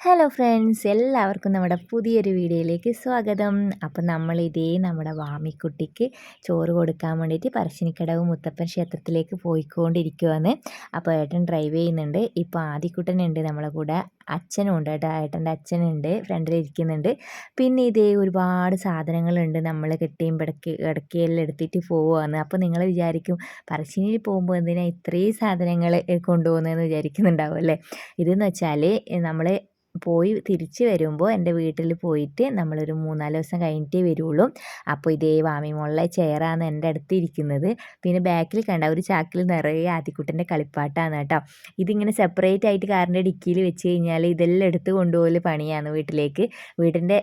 Hello friends എല്ലാവർക്കും നമ്മുടെ പുതിയൊരു വീഡിയോയിലേക്ക് സ്വാഗതം. അപ്പം നമ്മളിതേ നമ്മുടെ വാമിക്കുട്ടിക്ക് ചോറ് കൊടുക്കാൻ വേണ്ടിയിട്ട് പറശ്ശിനിക്കടവ് മുത്തപ്പൻ ക്ഷേത്രത്തിലേക്ക് പോയിക്കൊണ്ടിരിക്കുവാണ്. അപ്പോൾ ഏട്ടൻ ഡ്രൈവ് ചെയ്യുന്നുണ്ട്. ഇപ്പോൾ ആദിക്കുട്ടനുണ്ട് നമ്മളെ കൂടെ. അച്ഛനും ഉണ്ട് കേട്ടോ. ഏട്ടന്റെ അച്ഛനുണ്ട്. ഫ്രണ്ടിലിരിക്കുന്നുണ്ട് പിന്നെ ഇതേ ഒരുപാട് സാധനങ്ങളുണ്ട് നമ്മൾ കെട്ടിയും പിടക്കി ഇടക്കിയെല്ലാം എടുത്തിട്ട് പോവുകയാണ്. അപ്പോൾ നിങ്ങൾ വിചാരിക്കും പറശ്ശിനിയിൽ പോകുമ്പോൾ എന്തിനാണ് ഇത്രയും സാധനങ്ങൾ കൊണ്ടുപോകുന്നതെന്ന് വിചാരിക്കുന്നുണ്ടാവും അല്ലേ? ഇതെന്ന് വെച്ചാൽ നമ്മൾ പോയി തിരിച്ച് വരുമ്പോൾ എന്റെ വീട്ടിൽ പോയിട്ട് നമ്മളൊരു മൂന്നാൽ ദിവസം കഴിഞ്ഞിട്ടേ വരുള്ളൂ. അപ്പോൾ ഇതേ വാമിമോളിലെ ചെയറാണ് എന്റെ അടുത്ത് ഇരിക്കുന്നത്. പിന്നെ ബാക്കിൽ കണ്ട ഒരു ചാക്കിൽ നിറയെ ആദ്യക്കുട്ടന്റെ കളിപ്പാട്ടാണ് കേട്ടോ. ഇതിങ്ങനെ സെപ്പറേറ്റ് ആയിട്ട് കാറിന്റെ ഡിക്കിയിൽ വെച്ച് കഴിഞ്ഞാൽ ഇതെല്ലാം എടുത്ത് കൊണ്ടുപോകൽ പണിയാണ് വീട്ടിലേക്ക്. വീടിന്റെ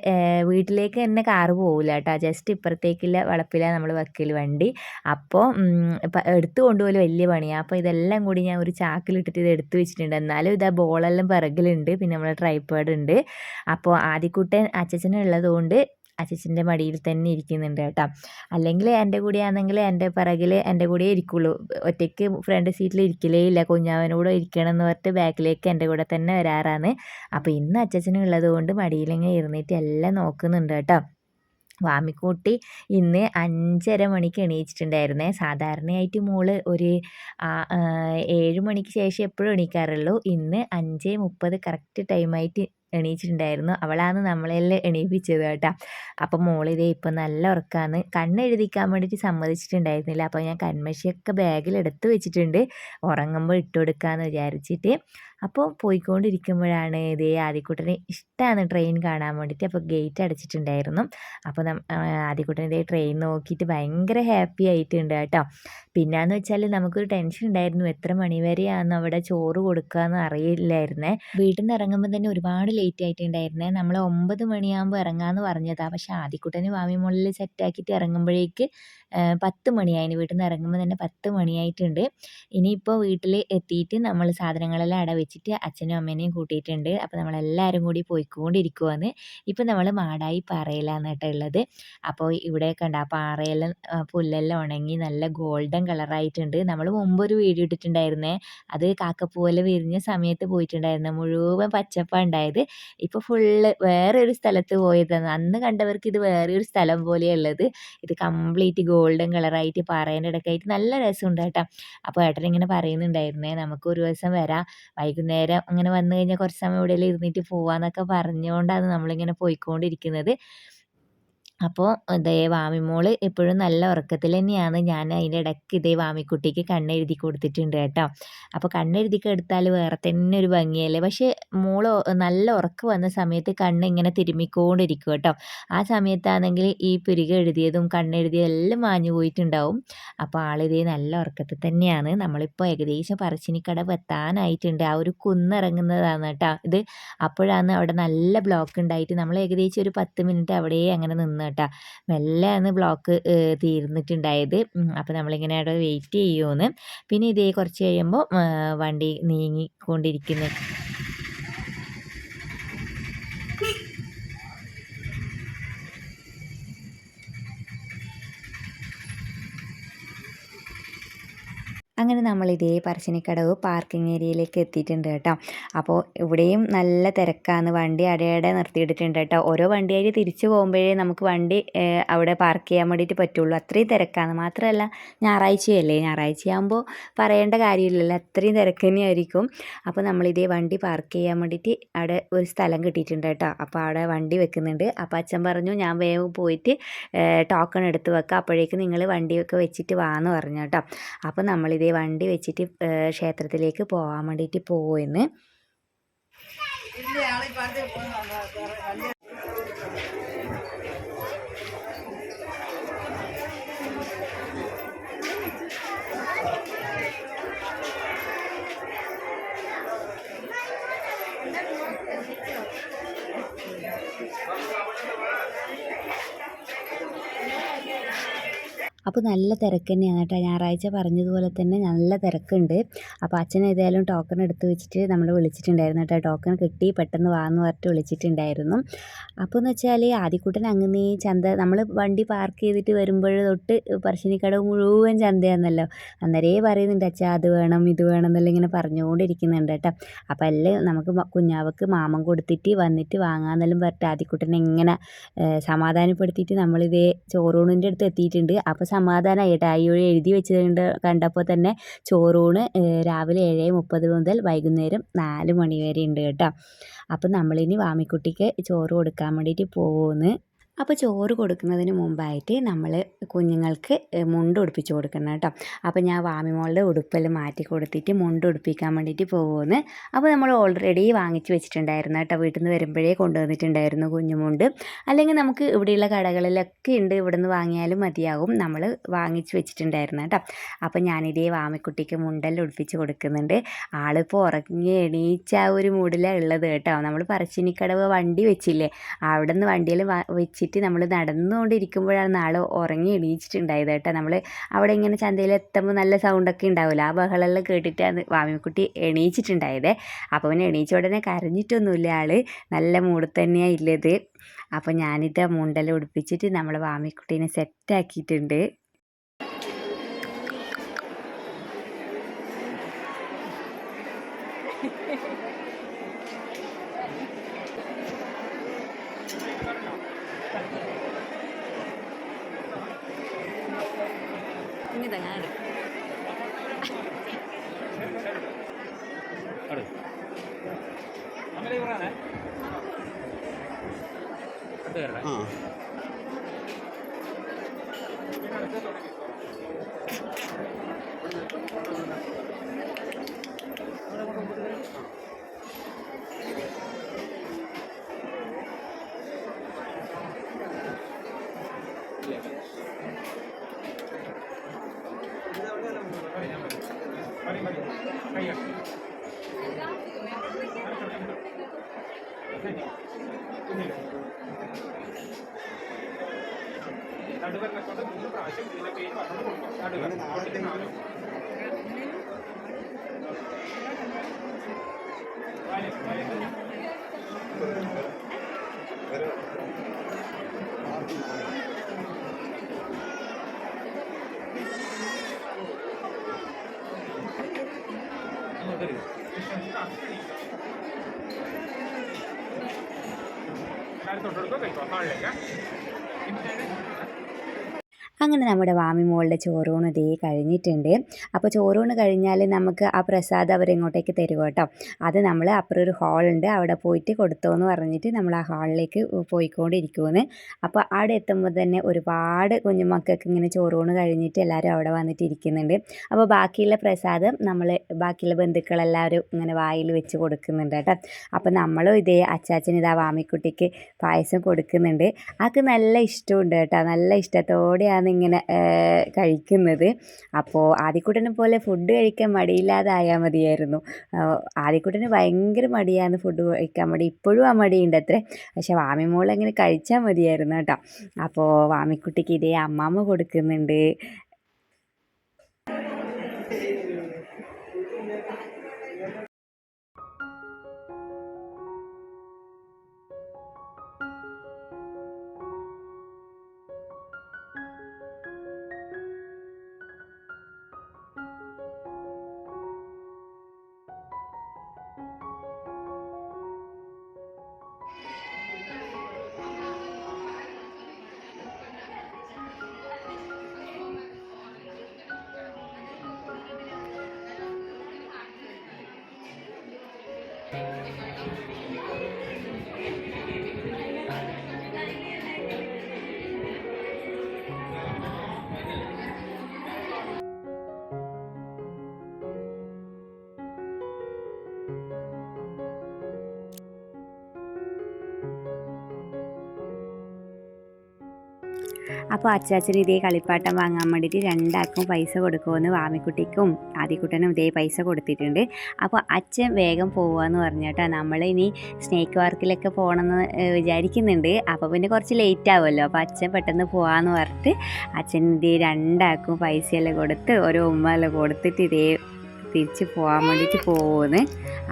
വീട്ടിലേക്ക് തന്നെ കാറ് പോകില്ല കേട്ടോ. ജസ്റ്റ് ഇപ്പുറത്തേക്കുള്ള വളപ്പിലാണ് നമ്മൾ വെക്കൽ വണ്ടി. അപ്പോൾ എടുത്തു കൊണ്ടുപോകൽ വലിയ പണിയാണ് അപ്പോൾ ഇതെല്ലാം കൂടി ഞാൻ ഒരു ചാക്കിലിട്ടിട്ട് ഇത് എടുത്ത് വെച്ചിട്ടുണ്ട്. എന്നാലും ഇതാ ബോളെല്ലാം പിറകിലുണ്ട്. പിന്നെ നമ്മൾ ട്രൈപ്പേഡ് ഉണ്ട് അപ്പോൾ ആദ്യക്കുട്ടൻ അച്ഛച്ചനുള്ളത് കൊണ്ട് അച്ഛച്ചന്റെ മടിയിൽ തന്നെ ഇരിക്കുന്നുണ്ട് കേട്ടോ. അല്ലെങ്കിൽ എന്റെ കൂടെ ആണെങ്കിൽ എന്റെ പിറകിൽ എന്റെ കൂടെ ഇരിക്കുള്ളൂ. ഒറ്റയ്ക്ക് ഫ്രണ്ട് സീറ്റിൽ ഇരിക്കലേ ഇല്ല. കുഞ്ഞാവനോട് ഇരിക്കണം എന്ന് പറഞ്ഞിട്ട് ബാക്കിലേക്ക് എന്റെ കൂടെ തന്നെ വരാറാണ്. അപ്പോൾ ഇന്ന് അച്ഛച്ചനുള്ളത് കൊണ്ട് മടിയിലിങ്ങനെ ഇരുന്നിട്ട് എല്ലാം നോക്കുന്നുണ്ട് കേട്ടോ. വാമിക്കുട്ടി ഇന്ന് അഞ്ചര മണിക്ക് എണീച്ചിട്ടുണ്ടായിരുന്നേ. സാധാരണയായിട്ട് മോൾ ഒരു ഏഴ് മണിക്ക് ശേഷം എപ്പോഴും എണീക്കാറുള്ളൂ. ഇന്ന് അഞ്ച് മുപ്പത് കറക്റ്റ് ടൈമായിട്ട് എണീച്ചിട്ടുണ്ടായിരുന്നു. അവളാണ് നമ്മളെല്ലാം എണീപ്പിച്ചത് കേട്ടോ. അപ്പം മോളിതേ ഇപ്പം നല്ല ഉറക്കാന്ന് കണ്ണെഴുതിക്കാൻ വേണ്ടിയിട്ട് സമ്മതിച്ചിട്ടുണ്ടായിരുന്നില്ല. അപ്പോൾ ഞാൻ കൺമഷിയൊക്കെ ബാഗിൽ എടുത്തു വെച്ചിട്ടുണ്ട്. ഉറങ്ങുമ്പോൾ ഇട്ട് കൊടുക്കാമെന്ന് വിചാരിച്ചിട്ട്. അപ്പോൾ പോയിക്കൊണ്ടിരിക്കുമ്പോഴാണ് ഇതേ ആദ്യക്കുട്ടന് ഇഷ്ടമാണ് ട്രെയിൻ കാണാൻ വേണ്ടിയിട്ട് അപ്പോൾ ഗേറ്റ് അടച്ചിട്ടുണ്ടായിരുന്നു. അപ്പോൾ ആദ്യക്കുട്ടൻ ഇതേ ട്രെയിൻ നോക്കിയിട്ട് ഭയങ്കര ഹാപ്പി ആയിട്ടുണ്ട് കേട്ടോ. പിന്നെയെന്ന് വെച്ചാൽ നമുക്കൊരു ടെൻഷൻ ഉണ്ടായിരുന്നു. എത്ര മണിവരെയാണ് അവിടെ ചോറ് കൊടുക്കുക എന്ന് അറിയില്ലായിരുന്നേ. വീട്ടിൽ നിന്ന് ഇറങ്ങുമ്പോൾ തന്നെ ഒരുപാട് ലേറ്റ് ആയിട്ടുണ്ടായിരുന്നേ. നമ്മൾ ഒമ്പത് മണിയാകുമ്പോൾ ഇറങ്ങാമെന്ന് പറഞ്ഞതാണ് പക്ഷേ വാമി വാമിമുള്ളിൽ സെറ്റാക്കിയിട്ട് ഇറങ്ങുമ്പോഴേക്ക് പത്ത് മണിയായിന് വീട്ടിൽ നിന്ന് ഇറങ്ങുമ്പോൾ തന്നെ പത്ത് മണിയായിട്ടുണ്ട്. ഇനിയിപ്പോൾ വീട്ടിൽ എത്തിയിട്ട് നമ്മൾ സാധനങ്ങളെല്ലാം അട വെച്ചിട്ട് അച്ഛനും അമ്മേനെയും കൂട്ടിയിട്ടുണ്ട്. അപ്പോൾ നമ്മളെല്ലാവരും കൂടി പോയിക്കൊണ്ടിരിക്കുവാന്ന് ഇപ്പം നമ്മൾ മാടായി പാറയിലാണ് കേട്ടോ ഉള്ളത് അപ്പോൾ ഇവിടെ കണ്ട പാറയെല്ലാം പുല്ലെല്ലാം ഉണങ്ങി നല്ല ഗോൾഡൻ കളറായിട്ടുണ്ട്. നമ്മൾ മുമ്പ് ഒരു വീഡിയോ ഇട്ടിട്ടുണ്ടായിരുന്നേ അത് കാക്കപ്പൂവല വിരിഞ്ഞ സമയത്ത് പോയിട്ടുണ്ടായിരുന്നു. മുഴുവൻ പച്ചപ്പാണ് ഉണ്ടായത്. ഇപ്പോൾ ഫുള്ള് വേറെ ഒരു സ്ഥലത്ത് പോയതാണ്. അന്ന് കണ്ടവർക്ക് ഇത് വേറെ ഒരു സ്ഥലം പോലെയുള്ളത് ഇത് കംപ്ലീറ്റ് ഗോൾഡൻ കളറായിട്ട് പാറേന്റെ ഇടയ്ക്കായിട്ട് നല്ല രസമുണ്ട് കേട്ടോ. അപ്പോൾ ഏട്ടൻ ഇങ്ങനെ പറയുന്നുണ്ടായിരുന്നേ നമുക്ക് ഒരു ദിവസം വരാം. വൈകുന്നേരം അങ്ങനെ വന്നു കഴിഞ്ഞാൽ കുറച്ച് സമയം ഇവിടെ ഇരുന്നിട്ട് പോവാന്നൊക്കെ പറഞ്ഞുകൊണ്ടാണ് നമ്മളിങ്ങനെ പോയിക്കൊണ്ടിരിക്കുന്നത്. അപ്പോൾ ദേ വാമിമോൾ എപ്പോഴും നല്ല ഉറക്കത്തിൽ തന്നെയാണ്. ഞാൻ അതിന്റെ ഇടയ്ക്ക് ഇതേ വാമിക്കുട്ടിക്ക് കണ്ണെഴുതി കൊടുത്തിട്ടുണ്ട് കേട്ടോ. അപ്പോൾ കണ്ണെഴുതി കൊടുത്താൽ വേറെ തന്നെ ഒരു ഭംഗിയല്ലേ? പക്ഷേ മോൾ നല്ല ഉറക്ക വന്ന സമയത്ത് കണ്ണ് ഇങ്ങനെ തിരുമ്മിക്കൊണ്ടിരിക്കും കേട്ടോ. ആ സമയത്താണെങ്കിൽ ഈ പുരുക എഴുതിയതും കണ്ണെഴുതിയതും എല്ലാം മാഞ്ഞു പോയിട്ടുണ്ടാവും. അപ്പോൾ ആളിതേ നല്ല ഉറക്കത്തിൽ തന്നെയാണ്. നമ്മളിപ്പോൾ ഏകദേശം പറശ്ശിനിക്കടവ് എത്താനായിട്ടുണ്ട്. ആ ഒരു കുന്നിറങ്ങുന്നതാണ് കേട്ടോ. ഇത് അപ്പോഴാണ് അവിടെ നല്ല ബ്ലോക്ക് ഉണ്ടായിട്ട്. നമ്മൾ ഏകദേശം ഒരു പത്ത് മിനിറ്റ് അവിടെ അങ്ങനെ നിന്ന് കേട്ടോ. മെല്ലെ ആണ് ബ്ലോക്ക് തീർന്നിട്ടുണ്ടായത്. അപ്പോൾ നമ്മളിങ്ങനെ അവിടെ വെയിറ്റ് ചെയ്യുമെന്ന് പിന്നെ ഇതേ കുറച്ച് കഴിയുമ്പോൾ വണ്ടി നീങ്ങിക്കൊണ്ടിരിക്കുന്നു. അങ്ങനെ നമ്മൾ ഇതേ പറശ്ശിനിക്കടവ് പാർക്കിംഗ് ഏരിയയിലേക്ക് എത്തിയിട്ടുണ്ട് കേട്ടോ. അപ്പോൾ ഇവിടെയും നല്ല തിരക്കാണ്. വണ്ടി അടയടെ നിർത്തിയിട്ടിട്ടുണ്ട് കേട്ടോ. ഓരോ വണ്ടിയായി തിരിച്ചു പോകുമ്പോഴേ നമുക്ക് വണ്ടി അവിടെ പാർക്ക് ചെയ്യാൻ വേണ്ടിയിട്ട് പറ്റുള്ളൂ. അത്രയും തിരക്കാണ്. മാത്രമല്ല ഞായറാഴ്ചയല്ലേ? ഞായറാഴ്ചയാകുമ്പോൾ പറയേണ്ട കാര്യമില്ലല്ലോ. അത്രയും തിരക്ക് തന്നെയായിരിക്കും. അപ്പോൾ നമ്മളിതേ വണ്ടി പാർക്ക് ചെയ്യാൻ വേണ്ടിയിട്ട് അവിടെ ഒരു സ്ഥലം കിട്ടിയിട്ടുണ്ട് കേട്ടോ. അപ്പോൾ അവിടെ വണ്ടി വെക്കുന്നുണ്ട്. അപ്പോൾ അച്ഛൻ പറഞ്ഞു ഞാൻ വേഗം പോയിട്ട് ടോക്കൺ എടുത്ത് വെക്കാം. അപ്പോഴേക്കും നിങ്ങൾ വണ്ടിയൊക്കെ വെച്ചിട്ട് വാന്ന് പറഞ്ഞു കേട്ടോ. അപ്പോൾ നമ്മളിതേ ഇതേ വണ്ടി വെച്ചിട്ട് ക്ഷേത്രത്തിലേക്ക് പോകാൻ വേണ്ടിയിട്ട് പോവുമെന്ന് അപ്പോൾ നല്ല തിരക്ക് തന്നെയാണ് കേട്ടോ. ഞായറാഴ്ച പറഞ്ഞതുപോലെ തന്നെ നല്ല തിരക്കുണ്ട്. അപ്പോൾ അച്ഛൻ ഏതായാലും ടോക്കൺ എടുത്ത് വെച്ചിട്ട് നമ്മൾ വിളിച്ചിട്ടുണ്ടായിരുന്നു കേട്ടോ. ടോക്കൺ കിട്ടി പെട്ടെന്ന് വാന്ന് പറഞ്ഞിട്ട് വിളിച്ചിട്ടുണ്ടായിരുന്നു. അപ്പോൾ എന്ന് വെച്ചാൽ ആദ്യക്കൂട്ടൻ അങ്ങനെ ചന്ത നമ്മൾ വണ്ടി പാർക്ക് ചെയ്തിട്ട് വരുമ്പോൾ തൊട്ട് പറശ്ശിനിക്കടവ് മുഴുവൻ ചന്തയാണെന്നല്ലോ അന്നേരേ പറയുന്നുണ്ട് അച്ഛാ അത് വേണം ഇത് വേണം എന്നെല്ലാം ഇങ്ങനെ പറഞ്ഞുകൊണ്ടിരിക്കുന്നുണ്ട് കേട്ടോ. അപ്പോൾ എല്ലാം നമുക്ക് കുഞ്ഞാവക്ക് മാമൻ കൊടുത്തിട്ട് വന്നിട്ട് വാങ്ങാമെന്നെല്ലാം പറഞ്ഞിട്ട് ആദ്യക്കൂട്ടനെ ഇങ്ങനെ സമാധാനപ്പെടുത്തിയിട്ട് നമ്മളിതേ ചോറൂണിന്റെ അടുത്ത് എത്തിയിട്ടുണ്ട്. അപ്പോൾ സമാധാനമായി അയ്യോഴി അയ്യോ എഴുതി വെച്ചിട്ടുണ്ട്. കണ്ടപ്പോൾ തന്നെ ചോറൂണ് രാവിലെ ഏഴ് മുപ്പത് മുതൽ വൈകുന്നേരം നാല് മണി വരെ ഉണ്ട് കേട്ടോ. അപ്പോൾ നമ്മളിനി വാമിക്കുട്ടിക്ക് ചോറ് കൊടുക്കാൻ വേണ്ടിയിട്ട് പോകുമെന്ന് അപ്പോൾ ചോറ് കൊടുക്കുന്നതിന് മുമ്പായിട്ട് നമ്മൾ കുഞ്ഞുങ്ങൾക്ക് മുണ്ട് ഉടുപ്പിച്ച് കൊടുക്കണം കേട്ടോ. അപ്പോൾ ഞാൻ വാമിമോളുടെ ഉടുപ്പെല്ലാം മാറ്റി കൊടുത്തിട്ട് മുണ്ട് ഉടുപ്പിക്കാൻ വേണ്ടിയിട്ട് പോകുമെന്ന് അപ്പോൾ നമ്മൾ ഓൾറെഡി വാങ്ങിച്ച് വെച്ചിട്ടുണ്ടായിരുന്നു കേട്ടോ. വീട്ടിൽ നിന്ന് വരുമ്പോഴേ കൊണ്ടുവന്നിട്ടുണ്ടായിരുന്നു കുഞ്ഞുമുണ്ട് അല്ലെങ്കിൽ നമുക്ക് ഇവിടെയുള്ള കടകളിലൊക്കെ ഉണ്ട് ഇവിടെ നിന്ന് വാങ്ങിയാലും മതിയാകും. നമ്മൾ വാങ്ങിച്ച് വെച്ചിട്ടുണ്ടായിരുന്നു കേട്ടോ. അപ്പോൾ ഞാനിതേ വാമിക്കുട്ടിക്ക് മുണ്ടെല്ലാം ഉടുപ്പിച്ച് കൊടുക്കുന്നുണ്ട്. ആളിപ്പോൾ ഉറങ്ങി എണീച്ച ആ ഒരു മൂഡിലാണ് ഉള്ളത് കേട്ടോ. നമ്മൾ പറശ്ശിനിക്കടവ് വണ്ടി വെച്ചില്ലേ? അവിടെ നിന്ന് വണ്ടിയിൽ വെച്ചിട്ട് നമ്മൾ നടന്നുകൊണ്ടിരിക്കുമ്പോഴാണ് ആൾ ഉറങ്ങി എണീച്ചിട്ടുണ്ടായത് കേട്ടോ. നമ്മൾ അവിടെ ഇങ്ങനെ ചന്തയിൽ എത്തുമ്പോൾ നല്ല സൗണ്ടൊക്കെ ഉണ്ടാവില്ല ആ ബഹളമെല്ലാം കേട്ടിട്ടാണ് വാമിക്കുട്ടി എണീച്ചിട്ടുണ്ടായത്. അപ്പോൾ പിന്നെ എണീച്ച ഉടനെ കരഞ്ഞിട്ടൊന്നുമില്ല ആൾ നല്ല മൂട് തന്നെയാണ് ഇല്ലത്. അപ്പോൾ ഞാനിത് മുണ്ടെല്ലാം ഉടുപ്പിച്ചിട്ട് നമ്മൾ വാമിക്കുട്ടീനെ സെറ്റാക്കിയിട്ടുണ്ട് Gracias. രണ്ടുപേരെ കൊണ്ട് മൂന്ന് പ്രാവശ്യം ഇതിന്റെ പേര് പറഞ്ഞു കൊടുക്കും രണ്ടുപേരെ ആ അങ്ങനെ നാളത്തേക്ക് അങ്ങനെ നമ്മുടെ വാമി വാമിമോളുടെ ചോറൂണ് ദേ കഴിഞ്ഞിട്ടുണ്ട്. അപ്പോൾ ചോറൂണ് കഴിഞ്ഞാൽ നമുക്ക് ആ പ്രസാദം അവരിങ്ങോട്ടേക്ക് തരും കേട്ടോ? അത് നമ്മൾ അപ്പുറം ഒരു ഹാളുണ്ട്. അവിടെ പോയിട്ട് കൊടുത്തോന്ന് പറഞ്ഞിട്ട് നമ്മൾ ആ ഹാളിലേക്ക് പോയിക്കൊണ്ടിരിക്കുമെന്ന് അപ്പോൾ അവിടെ എത്തുമ്പോൾ തന്നെ ഒരുപാട് കുഞ്ഞുമക്കൾക്ക് ഇങ്ങനെ ചോറൂണ് കഴിഞ്ഞിട്ട് എല്ലാവരും അവിടെ വന്നിട്ട് ഇരിക്കുന്നുണ്ട്. അപ്പോൾ ബാക്കിയുള്ള പ്രസാദം നമ്മൾ ബാക്കിയുള്ള ബന്ധുക്കളെല്ലാവരും ഇങ്ങനെ വായിൽ വെച്ച് കൊടുക്കുന്നുണ്ട് കേട്ടോ. അപ്പോൾ നമ്മളും ഇതേ അച്ചാച്ചൻ ഇതാ വാമിക്കുട്ടിക്ക് പായസം കൊടുക്കുന്നുണ്ട്. ആൾക്ക് നല്ല ഇഷ്ടമുണ്ട് കേട്ടോ. നല്ല ഇഷ്ടത്തോടെയാണ് ഇങ്ങനെ കഴിക്കുന്നത്. അപ്പോൾ ആദ്യക്കുട്ടനെ പോലെ ഫുഡ് കഴിക്കാൻ മടിയില്ലാതായാൽ മതിയായിരുന്നു. ആദിക്കുട്ടന് ഭയങ്കര മടിയാണ് ഫുഡ് കഴിക്കാൻ മടി. ഇപ്പോഴും ആ മടിയുണ്ട് അത്രേ. പക്ഷെ വാമിമോൾ അങ്ങനെ കഴിച്ചാൽ മതിയായിരുന്നു കേട്ടോ. അപ്പോൾ വാമിക്കുട്ടിക്ക് ഇതേ അമ്മാമ്മ കൊടുക്കുന്നുണ്ട്. അപ്പോൾ അച്ചാച്ചന് ഇതേ കളിപ്പാട്ടം വാങ്ങാൻ വേണ്ടിയിട്ട് രണ്ടാൾക്കും പൈസ കൊടുക്കുമെന്ന് വാമിക്കുട്ടിക്കും ആദ്യക്കുട്ടനും ഇതേ പൈസ കൊടുത്തിട്ടുണ്ട്. അപ്പോൾ അച്ഛൻ വേഗം പോവാന്ന് പറഞ്ഞിട്ടാ. നമ്മൾ ഇനി സ്നേക്ക് പാർക്കിലൊക്കെ പോകണമെന്ന് വിചാരിക്കുന്നുണ്ട്. അപ്പോൾ പിന്നെ കുറച്ച് ലേറ്റ് ആവുമല്ലോ. അപ്പോൾ അച്ഛൻ പെട്ടെന്ന് പോകാമെന്ന് പറഞ്ഞിട്ട് അച്ഛൻ ഇതേ രണ്ടാൾക്കും പൈസയെല്ലാം കൊടുത്ത് ഓരോ ഉമ്മയെല്ലാം കൊടുത്തിട്ട് ഇതേ തിരിച്ച് പോകാൻ വേണ്ടിയിട്ട് പോകുമെന്ന്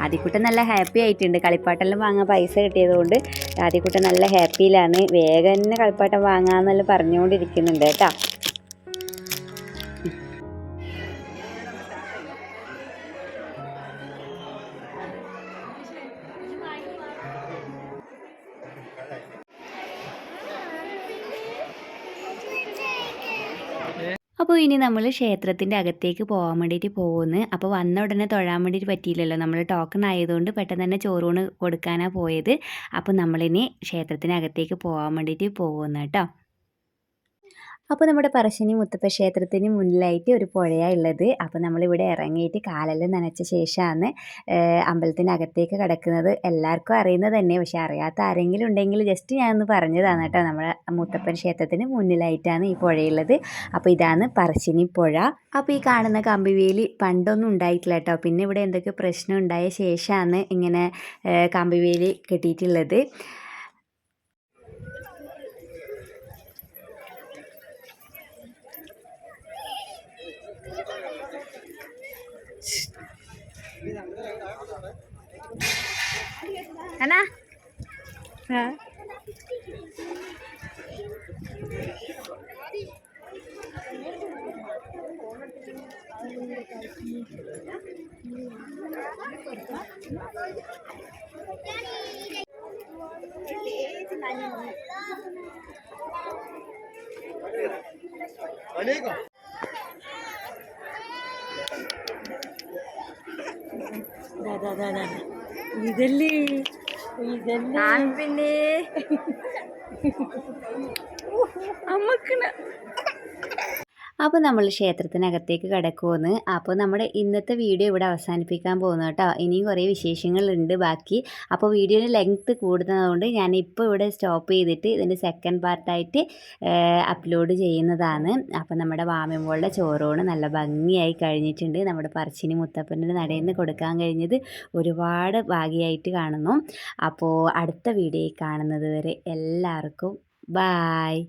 ആദ്യക്കുട്ടൻ നല്ല ഹാപ്പി ആയിട്ടുണ്ട്. കളിപ്പാട്ടെല്ലാം വാങ്ങാൻ പൈസ കിട്ടിയതുകൊണ്ട് ആദ്യക്കുട്ടൻ നല്ല ഹാപ്പിയിലാണ് വേഗം തന്നെ കളിപ്പാട്ടം വാങ്ങാമെന്നെല്ലാം പറഞ്ഞുകൊണ്ടിരിക്കുന്നുണ്ട് കേട്ടോ. അപ്പോൾ ഇനി നമ്മൾ ക്ഷേത്രത്തിന്റെ അകത്തേക്ക് പോകാൻ വേണ്ടിയിട്ട് പോകുന്നു. അപ്പോൾ വന്ന ഉടനെ തൊഴാൻ വേണ്ടിയിട്ട് പറ്റിയില്ലല്ലോ. നമ്മൾ ടോക്കൺ ആയതുകൊണ്ട് പെട്ടെന്ന് തന്നെ ചോറൂണ് കൊടുക്കാനാണ് പോയത്. അപ്പോൾ നമ്മളിനി ക്ഷേത്രത്തിനകത്തേക്ക് പോകാൻ വേണ്ടിയിട്ട് പോകുന്നു കേട്ടോ. അപ്പോൾ നമ്മുടെ പറശ്ശിനി മുത്തപ്പ ക്ഷേത്രത്തിന് മുന്നിലായിട്ട് ഒരു പുഴയാണ് ഉള്ളത്. അപ്പോൾ നമ്മളിവിടെ ഇറങ്ങിയിട്ട് കാലെല്ലാം നനച്ച ശേഷമാണ് അമ്പലത്തിനകത്തേക്ക് കിടക്കുന്നത്. എല്ലാവർക്കും അറിയുന്നത് തന്നെ. പക്ഷെ അറിയാത്ത ആരെങ്കിലും ഉണ്ടെങ്കിൽ ജസ്റ്റ് ഞാനൊന്ന് പറഞ്ഞതാണ് കേട്ടോ. നമ്മുടെ മുത്തപ്പൻ ക്ഷേത്രത്തിന് മുന്നിലായിട്ടാണ് ഈ പുഴയുള്ളത്. അപ്പോൾ ഇതാണ് പറശ്ശിനി പുഴ. അപ്പോൾ ഈ കാണുന്ന കമ്പിവേലി പണ്ടൊന്നും ഉണ്ടായിട്ടില്ല കേട്ടോ. പിന്നെ ഇവിടെ എന്തൊക്കെ പ്രശ്നം ഉണ്ടായ ശേഷമാണ് ഇങ്ങനെ കമ്പിവേലി കെട്ടിയിട്ടുള്ളത്. അണ്ണാ അനേകം ഇതല്ലേ ഇതല്ലേ പിന്നെ അമ്മക്കണ അപ്പോൾ നമ്മൾ ക്ഷേത്രത്തിനകത്തേക്ക് കിടക്കുമെന്ന് അപ്പോൾ നമ്മുടെ ഇന്നത്തെ വീഡിയോ ഇവിടെ അവസാനിപ്പിക്കാൻ പോകുന്നു കേട്ടോ. ഇനിയും കുറേ വിശേഷങ്ങളുണ്ട് ബാക്കി. അപ്പോൾ വീഡിയോയുടെ ലെങ്ത്ത് കൂടുന്നതുകൊണ്ട് ഞാൻ ഇപ്പോൾ ഇവിടെ സ്റ്റോപ്പ് ചെയ്തിട്ട് ഇതിന്റെ സെക്കൻഡ് പാർട്ടായിട്ട് അപ്ലോഡ് ചെയ്യുന്നതാണ്. അപ്പോൾ നമ്മുടെ വാമ്യമ്പോളുടെ ചോറോണ് നല്ല ഭംഗിയായി കഴിഞ്ഞിട്ടുണ്ട്. നമ്മുടെ പറശ്ശിനി മുത്തപ്പന്റെ നടയിൽ കൊടുക്കാൻ കഴിഞ്ഞത് ഒരുപാട് ഭാഗ്യമായിട്ട് കാണുന്നു. അപ്പോൾ അടുത്ത വീഡിയോയിൽ കാണുന്നത് വരെ എല്ലാവർക്കും ബായ്